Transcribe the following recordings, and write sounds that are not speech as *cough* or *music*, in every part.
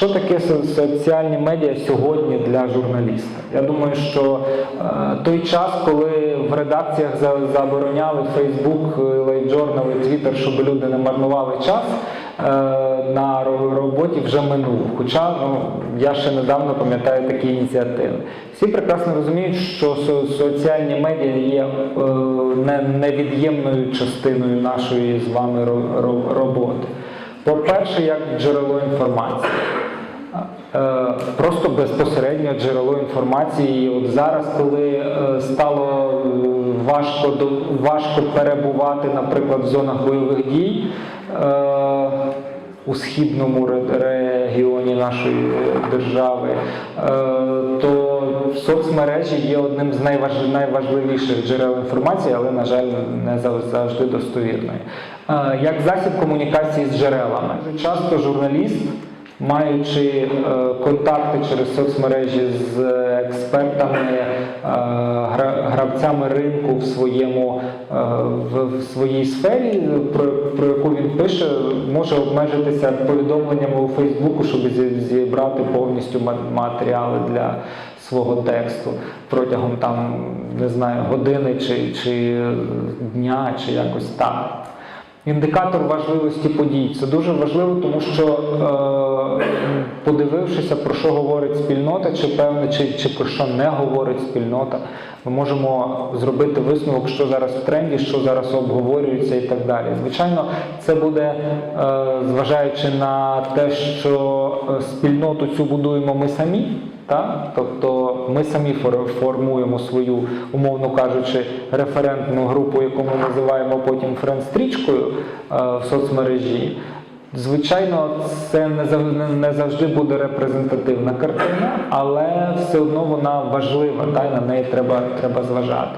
Що таке соціальні медіа сьогодні для журналіста? Я думаю, що е, той час, коли в редакціях забороняли Facebook, LiveJournal і Twitter, щоб люди не марнували час е, на роботі, вже минув. Хоча ну, я ще недавно пам'ятаю такі ініціативи. Всі прекрасно розуміють, що со- соціальні медіа є е, не- невід'ємною частиною нашої з вами ро- ро- роботи. По-перше, як джерело інформації. Е, Просто безпосередньо джерело інформації. І От зараз, коли е, стало е, важко важко перебувати, наприклад, в зонах бойових дій у східному регіоні нашої держави, то соцмережі є одним з найважливіших джерел інформації, але, на жаль, не завжди достовірною. Е, Як засіб комунікації з джерелами. Часто журналіст маючи е, контакти через соцмережі з експертами, е, гравцями ринку в своєму е, в, своїй сфері, про, про яку він пише, може обмежитися повідомленнями у Фейсбуку, щоб зібрати повністю ма- матеріали для свого тексту протягом там не знаю години чи, чи дня, чи якось так. Індикатор важливості подій. Це дуже важливо, тому що е, подивившися, про що говорить спільнота, чи певне, чи, чи про що не говорить спільнота, ми можемо зробити висновок, що зараз в тренді, що зараз обговорюється і так далі. Звичайно, це буде, е, зважаючи на те, що е, спільноту цю будуємо ми самі. Так? Тобто ми самі фор- формуємо свою, умовно кажучи, референтну групу, яку ми називаємо потім френд-стрічкою е, в соцмережі. Звичайно, це не завжди, буде репрезентативна картина, але все одно вона важлива, та, й на неї треба, треба зважати.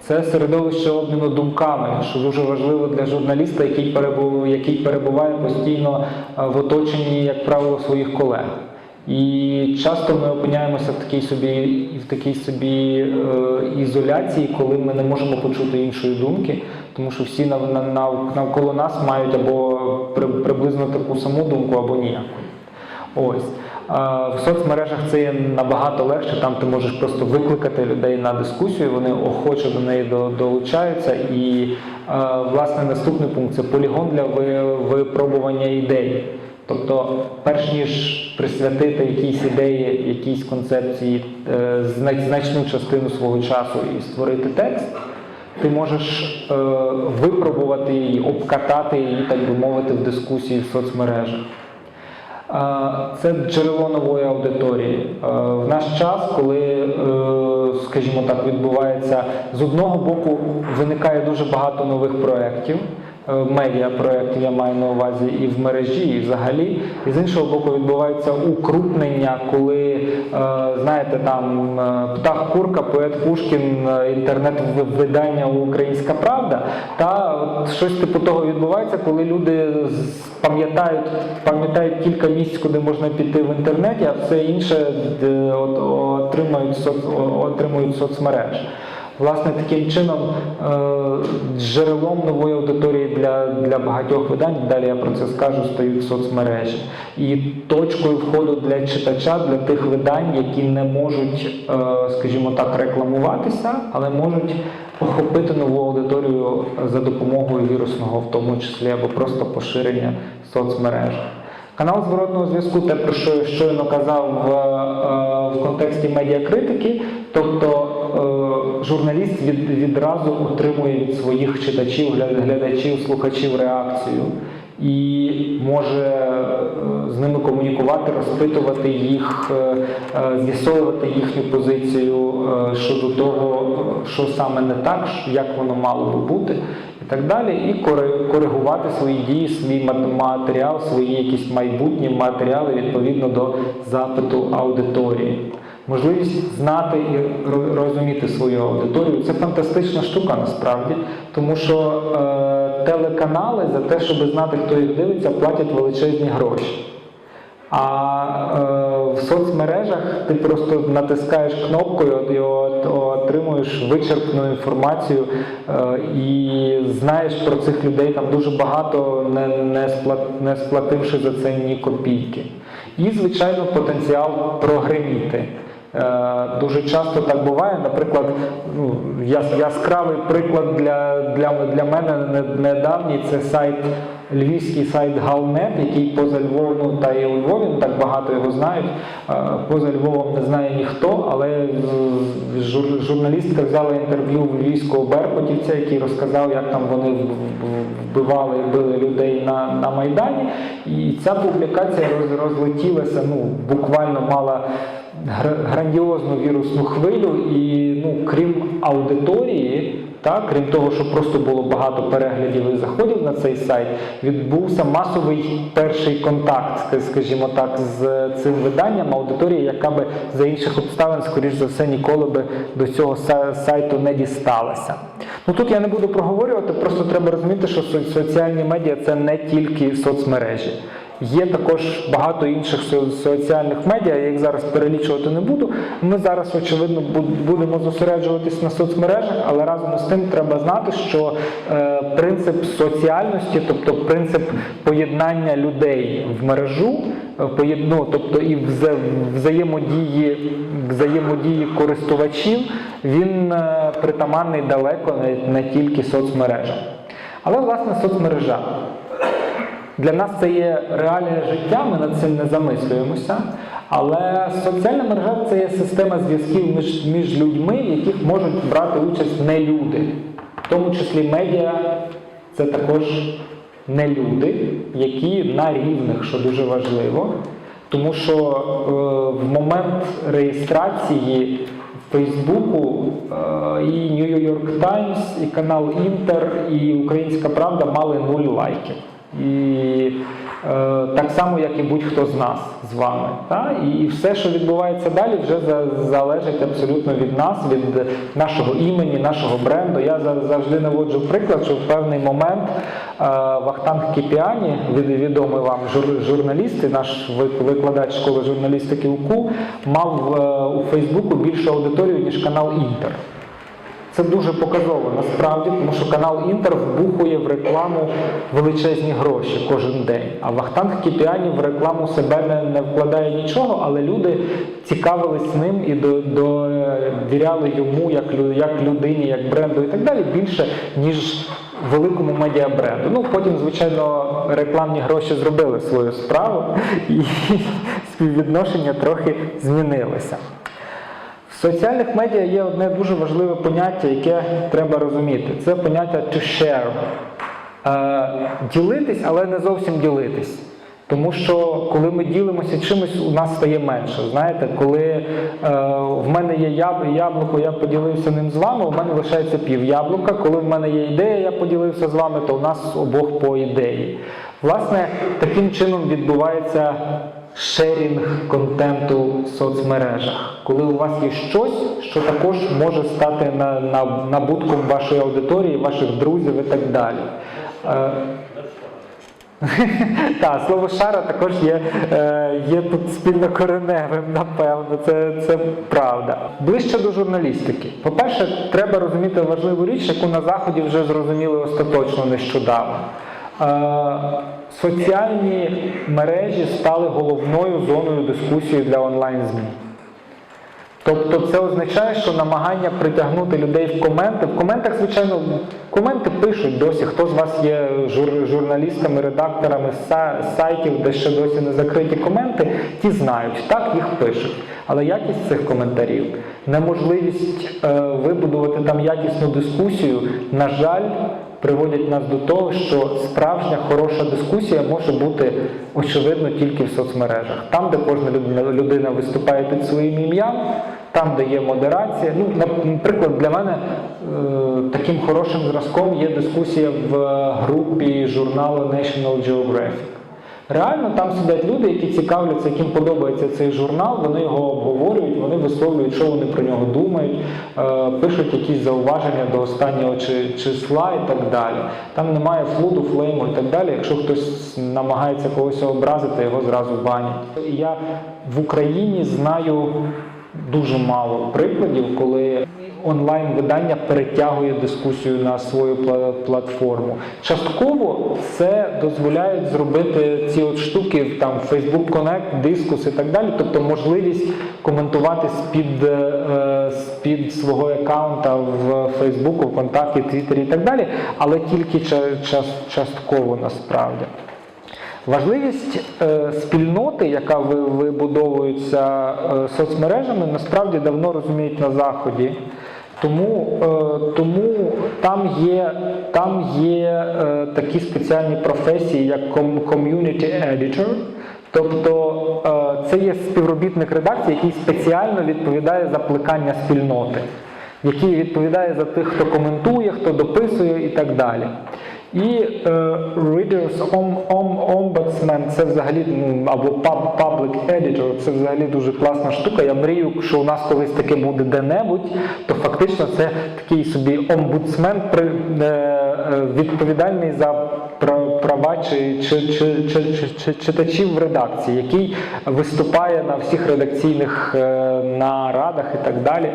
Це середовище обміну думками, що дуже важливо для журналіста, який перебуває, який перебуває постійно е, в оточенні, як правило, своїх колег. І часто ми опиняємося в такій собі в такій собі е, ізоляції, коли ми не можемо почути іншої думки, тому що всі нав, нав- нав- навколо нас мають або при, приблизно таку саму думку, або ніяку. Ось. В соцмережах це є набагато легше, там ти можеш просто викликати людей на дискусію, вони охоче до неї до- долучаються. І е, власне наступний пункт це полігон для ви- випробування ідей. Тобто, перш ніж присвятити якійсь ідеї, якійсь концепції е, значну частину свого часу і створити текст, ти можеш е, випробувати її, обкатати її, так би мовити, в дискусії в соцмережах. Е, Це джерело нової аудиторії. В наш час, коли, скажімо так, відбувається з одного боку, виникає дуже багато нових проєктів, е, медіапроєктів я маю на увазі і в мережі, і взагалі. І з іншого боку, відбувається укрупнення, коли, е, знаєте, там е, птах Курка, поет Пушкін, інтернет-видання Українська Правда. Та щось типу того відбувається, коли люди пам'ятають, пам'ятають кілька місць, куди можна піти в інтернеті, а все інше отримують соцмереж. Власне, таким чином е, джерелом нової аудиторії для, для багатьох видань, далі я про це скажу, стають соцмережі. І точкою входу для читача, для тих видань, які не можуть, е, скажімо так, рекламуватися, але можуть охопити нову аудиторію за допомогою вірусного, в тому числі, або просто поширення соцмереж. Канал зворотного зв'язку, те, про що я щойно казав в, е, в контексті медіакритики, тобто журналіст від, відразу отримує від своїх читачів, глядачів, слухачів реакцію і може е, з ними комунікувати, розпитувати їх, е, е, з'ясовувати їхню позицію е, щодо того, е, що саме не так, як воно мало би бути, і так далі, і кори- коригувати свої дії, свій мат- матеріал, свої якісь майбутні матеріали відповідно до запиту аудиторії. Можливість знати і розуміти свою аудиторію. Це фантастична штука насправді, тому що е, телеканали за те, щоб знати, хто їх дивиться, платять величезні гроші. А е, в соцмережах ти просто натискаєш кнопкою і от- отримуєш вичерпну інформацію е, і знаєш про цих людей там дуже багато, не, не, сплат, не сплативши за це ні копійки. І, звичайно, потенціал прогреміти. Е, Дуже часто так буває. Наприклад, ну, яс- яскравий приклад для, для, для мене недавній це сайт, львівський сайт Галнет, який поза Львовом, ну, та і у Львові, так багато його знають. Е, Поза Львовом не знає ніхто, але жур- журналістка взяла інтерв'ю в львівського беркутівця, який розказав, як там вони вбивали і били людей на, на Майдані. І ця публікація роз, розлетілася, ну, буквально мала грандіозну вірусну хвилю, і ну, крім аудиторії, так, крім того, що просто було багато переглядів і заходів на цей сайт, відбувся масовий перший контакт, скажімо так, з цим виданням аудиторії, яка би за інших обставин, скоріш за все, ніколи би до цього сайту не дісталася. Ну тут я не буду проговорювати, просто треба розуміти, що соціальні медіа це не тільки соцмережі. Є також багато інших соціальних медіа, я їх зараз перелічувати не буду. Ми зараз, очевидно, будемо зосереджуватись на соцмережах, але разом з тим треба знати, що е, принцип соціальності, тобто принцип поєднання людей в мережу, е, ну, тобто і взаємодії, взаємодії користувачів, він е, притаманний далеко не тільки соцмережам. Але власне соцмережа. Для нас це є реальне життя, ми над цим не замислюємося. Але соціальна мережа це є система зв'язків між, між людьми, в яких можуть брати участь не люди. В тому числі медіа це також не люди, які на рівних, що дуже важливо. Тому що е, в момент реєстрації Фейсбуку е, і New York Times, і канал Інтер, і Українська Правда мали нуль лайків. І е, так само, як і будь-хто з нас з вами. Та? І все, що відбувається далі, вже за- залежить абсолютно від нас, від нашого імені, нашого бренду. Я за- завжди наводжу приклад, що в певний момент е, Вахтанг Кіпіані, від- відомий вам жур- журналіст і наш викладач школи журналістики УКУ, мав е, у Фейсбуку більшу аудиторію, ніж канал Інтер. Це дуже показово насправді, тому що канал Інтер вбухує в рекламу величезні гроші кожен день. А Вахтанг Кіпіані в рекламу себе не, не вкладає нічого, але люди цікавились ним і до- довіряли йому як, як людині, як бренду і так далі більше, ніж великому медіабренду. Ну потім, звичайно, рекламні гроші зробили свою справу, *laughs* і співвідношення трохи змінилося. Соціальних медіа є одне дуже важливе поняття, яке треба розуміти. Це поняття to share. Е, ділитись, але не зовсім ділитись. Тому що коли ми ділимося чимось, у нас стає менше. Знаєте, коли е, в мене є яб- яблуко, я поділився ним з вами, у мене лишається пів яблука. Коли в мене є ідея, я поділився з вами, то у нас обох по ідеї. Власне, таким чином відбувається шерінг контенту в соцмережах, коли у вас є щось, що також може стати на, на, набутком вашої аудиторії, ваших друзів і так далі. Е, *laughs* так, слово шара також є, е, є тут спільнокореневим, напевно, це, це правда. Ближче до журналістики. По-перше, треба розуміти важливу річ, яку на Заході вже зрозуміли остаточно нещодавно. Соціальні мережі стали головною зоною дискусії для онлайн-ЗМІ. Тобто це означає, що намагання притягнути людей в коменти. В коментах, звичайно, коменти пишуть досі. Хто з вас є жур- журналістами, редакторами сайтів, де ще досі не закриті коменти, ті знають, так їх пишуть. Але якість цих коментарів, неможливість е, вибудувати там якісну дискусію, на жаль, приводять нас до того, що справжня хороша дискусія може бути очевидно тільки в соцмережах. Там, де кожна людина, виступає під своїм ім'ям, там, де є модерація. Ну, наприклад, для мене е, таким хорошим зразком є дискусія в групі журналу National Geographic. Реально там сидять люди, які цікавляться, яким подобається цей журнал, вони його обговорюють, вони висловлюють, що вони про нього думають, е, пишуть якісь зауваження до останнього чи- числа і так далі. Там немає флуду, флейму і так далі. Якщо хтось намагається когось образити, його зразу банять. Я в Україні знаю дуже мало прикладів, коли онлайн-видання перетягує дискусію на свою платформу. Частково це дозволяють зробити ці от штуки, там Facebook Connect, дискус і так далі, тобто можливість коментувати з-під, е, з-під свого аккаунта в Facebook, ВКонтакті, Твіттері і так далі, але тільки час- частково насправді. Важливість е, спільноти, яка ви- вибудовується е, соцмережами, насправді давно розуміють на заході. Тому, е, тому там є, там є е, такі спеціальні професії, як community editor, тобто е, це є співробітник редакції, який спеціально відповідає за плекання спільноти, який відповідає за тих, хто коментує, хто дописує і так далі. І е, Readers Om- Om- Ombudsman це взагалі або pub- Public Editor, це взагалі дуже класна штука. Я мрію, що у нас колись таке буде де-небудь, то фактично це такий собі омбудсмен при, е, е, відповідальний за пра- права чи, чи, чи, чи, чи, чи, читачів в редакції, який виступає на всіх редакційних е, нарадах і так далі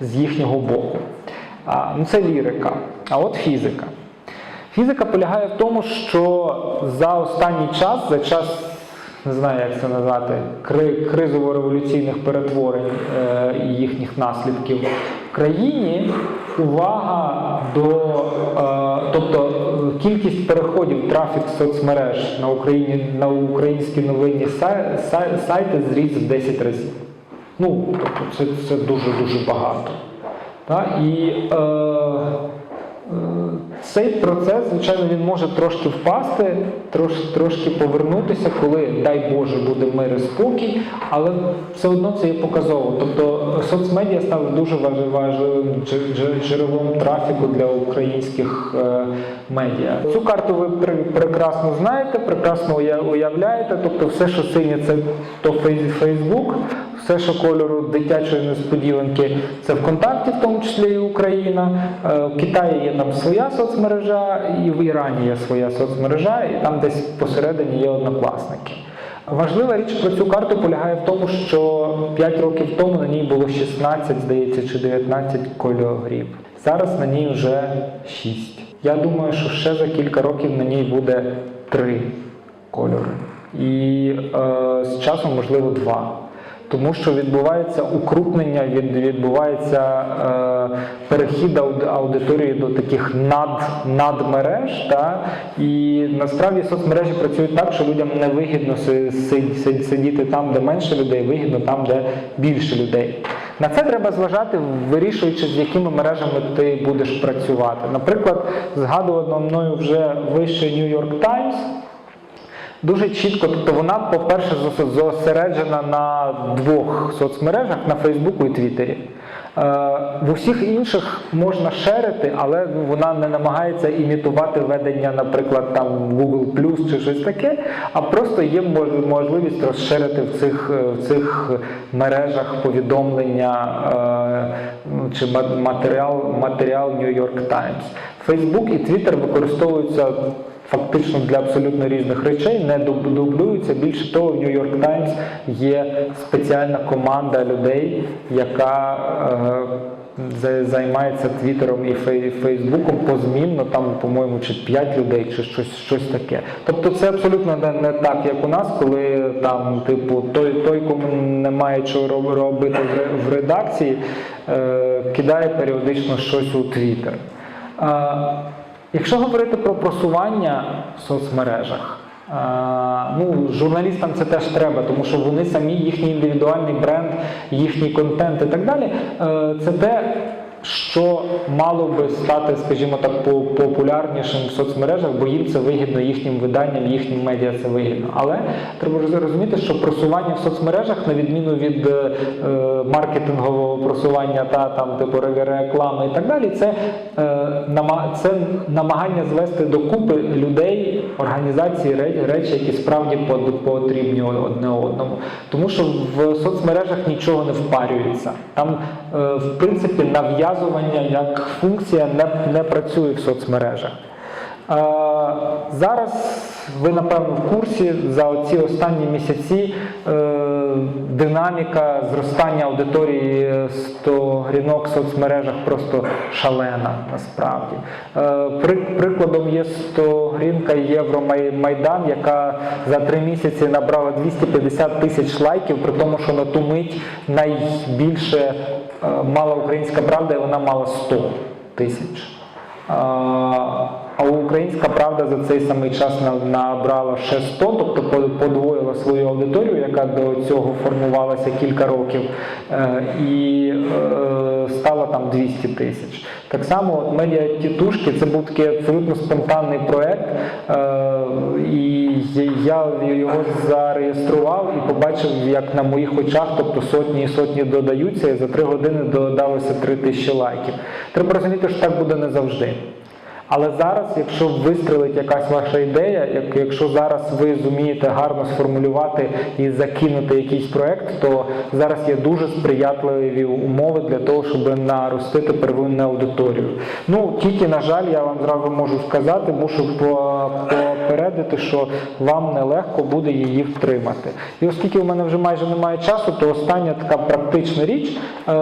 з їхнього боку. А, ну, це лірика. А от фізика. Фізика полягає в тому, що за останній час, за час, не знаю, як це назвати, кризово-революційних перетворень е, і їхніх наслідків в країні увага до, е, тобто кількість переходів трафік соцмереж на Україні на українські новинні сай- сай- сайти зріс в 10 разів. Ну, тобто це, це дуже дуже багато. Та? І е, Е, Цей процес, звичайно, він може трошки впасти, трош, трошки повернутися, коли, дай Боже, буде мир і спокій, але все одно це є показово. Тобто соцмедіа стали дуже важ- важливим дж- дж- джерелом трафіку для українських е, медіа. Цю карту ви пр- прекрасно знаєте, прекрасно уя- уявляєте. Тобто, все, що синє, це то Фейс- Фейсбук, все, що кольору дитячої несподіванки, це ВКонтакті, в тому числі і Україна. Е, В Китаї є там своя соцмережа, і в Ірані є своя соцмережа, і там десь посередині є однокласники. Важлива річ про цю карту полягає в тому, що 5 років тому на ній було 16, здається, чи 19 кольорів. Зараз на ній вже 6. Я думаю, що ще за кілька років на ній буде 3 кольори. І е, з часом, можливо, 2 тому що відбувається укрупнення, відбувається е, перехід аудиторії до таких над, надмереж. Та? І насправді соцмережі працюють так, що людям не вигідно си- си- си- сидіти там, де менше людей, вигідно там, де більше людей. На це треба зважати, вирішуючи, з якими мережами ти будеш працювати. Наприклад, згадувано мною вже вище New York Times. Дуже чітко, тобто вона, по-перше, зос- зосереджена на двох соцмережах на Фейсбуку і Твіттері. Е, в усіх інших можна шерити, але вона не намагається імітувати ведення, наприклад, там Google чи щось таке, а просто є можливість розширити в цих, е, в цих мережах повідомлення е, чи ма- матеріал, матеріал New York Times. Facebook і Twitter використовуються фактично для абсолютно різних речей, не дуб- дублюються. Більше того, в York Times є спеціальна команда людей, яка е, займається Твіттером і Фейсбуком позмінно, там, по-моєму, чи 5 людей, чи щось, щось таке. Тобто це абсолютно не, не так, як у нас, коли там, типу, той, той кому немає чого робити в редакції, е, кидає періодично щось у Твіттер. Якщо говорити про просування в соцмережах, е, ну, журналістам це теж треба, тому що вони самі, їхній індивідуальний бренд, їхній контент і так далі, е, це те, що мало би стати, скажімо так, по- популярнішим в соцмережах, бо їм це вигідно, їхнім виданням, їхнім медіа це вигідно. Але треба ж розуміти, що просування в соцмережах, на відміну від е, маркетингового просування та там типу реклами і так далі, це, е, це намагання звести докупи людей, організації, речі, які справді потрібні одне одному. Тому що в соцмережах нічого не впарюється. Там, е, в принципі, нав'язування як функція не, не працює в соцмережах. Зараз ви напевно в курсі за ці останні місяці е, динаміка зростання аудиторії 100 рінок в соцмережах просто шалена насправді. Е, Прикладом є 100 грінка Євромайдан, яка за три місяці набрала 250 тисяч лайків, при тому, що на ту мить найбільше е, мала українська правда, і вона мала 100 тисяч. А українська правда за цей самий час набрала ще 100, тобто по- подвоїла свою аудиторію, яка до цього формувалася кілька років, е, і е, стала там 200 тисяч. Так само медіа тітушки це був такий абсолютно спонтанний проект, е, і я його зареєстрував і побачив, як на моїх очах, тобто сотні і сотні додаються, і за три години додалося 3 тисячі лайків. Треба розуміти, що так буде не завжди. Але зараз, якщо вистрелить якась ваша ідея, як- якщо зараз ви зумієте гарно сформулювати і закинути якийсь проект, то зараз є дуже сприятливі умови для того, щоб наростити первинну аудиторію. Ну тільки на жаль, я вам зразу можу сказати, мушу попередити, що вам нелегко буде її втримати. І оскільки у мене вже майже немає часу, то остання така практична річ. Е-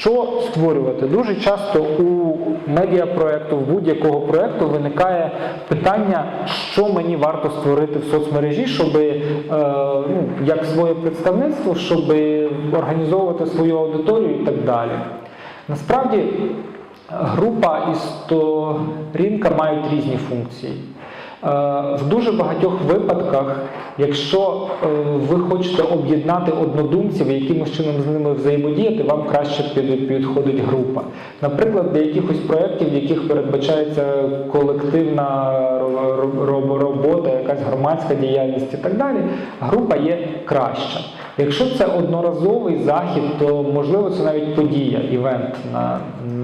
що створювати? Дуже часто у медіапроекту, в будь-якого проекту виникає питання, що мені варто створити в соцмережі, щоб е, ну, як своє представництво, щоб організовувати свою аудиторію і так далі. Насправді група і сторінка мають різні функції. Е, В дуже багатьох випадках, якщо е, ви хочете об'єднати однодумців і якимось чином з ними взаємодіяти, вам краще підходить група. Наприклад, для якихось проєктів, в яких передбачається колективна ро- ро- ро- робота, якась громадська діяльність і так далі, група є краща. Якщо це одноразовий захід, то можливо це навіть подія, івент на,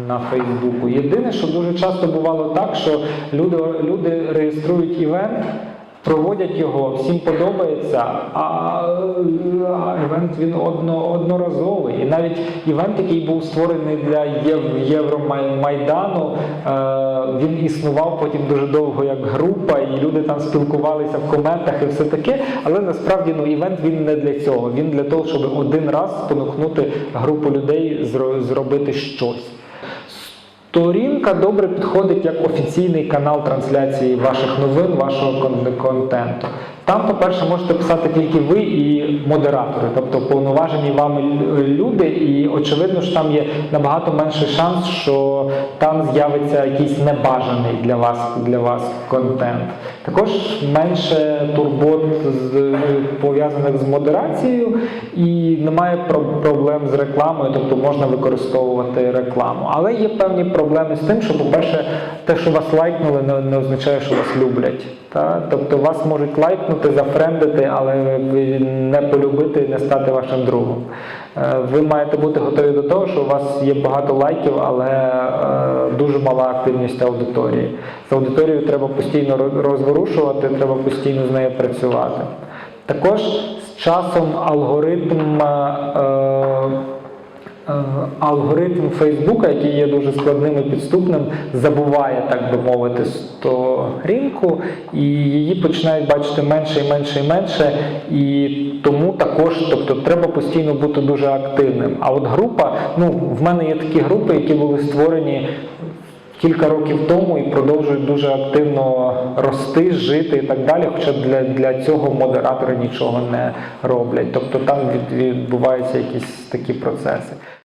на Фейсбуку. Єдине, що дуже часто бувало так, що люди, люди реєструють івент. проводять його, всім подобається, а, івент він одно, одноразовий. І навіть івент, який був створений для Євромайдану, е, він існував потім дуже довго як група, і люди там спілкувалися в коментах і все таке. Але насправді ну, івент він не для цього. Він для того, щоб один раз спонукнути групу людей зробити щось. Сторінка добре підходить як офіційний канал трансляції ваших новин, вашого контенту. Там, по-перше, можете писати тільки ви і модератори, тобто повноважені вами люди, і очевидно, що там є набагато менший шанс, що там з'явиться якийсь небажаний для вас для вас контент. Також менше турбот з, пов'язаних з модерацією, і немає про- проблем з рекламою, тобто можна використовувати рекламу. Але є певні проблеми з тим, що, по-перше, те, що вас лайкнули, не означає, що вас люблять. Та? Тобто вас можуть лайкнути, зафрендити, але не полюбити і не стати вашим другом. Е, Ви маєте бути готові до того, що у вас є багато лайків, але е, дуже мала активність аудиторії. З аудиторією треба постійно розворушувати, треба постійно з нею працювати. Також з часом алгоритм. Е, алгоритм Фейсбука, який є дуже складним і підступним, забуває, так би мовити, сторінку, і її починають бачити менше і менше і менше. І тому також, тобто, треба постійно бути дуже активним. А от група, ну в мене є такі групи, які були створені. Кілька років тому і продовжують дуже активно рости, жити і так далі. Хоча для, для цього модератори нічого не роблять. Тобто там відбуваються якісь такі процеси.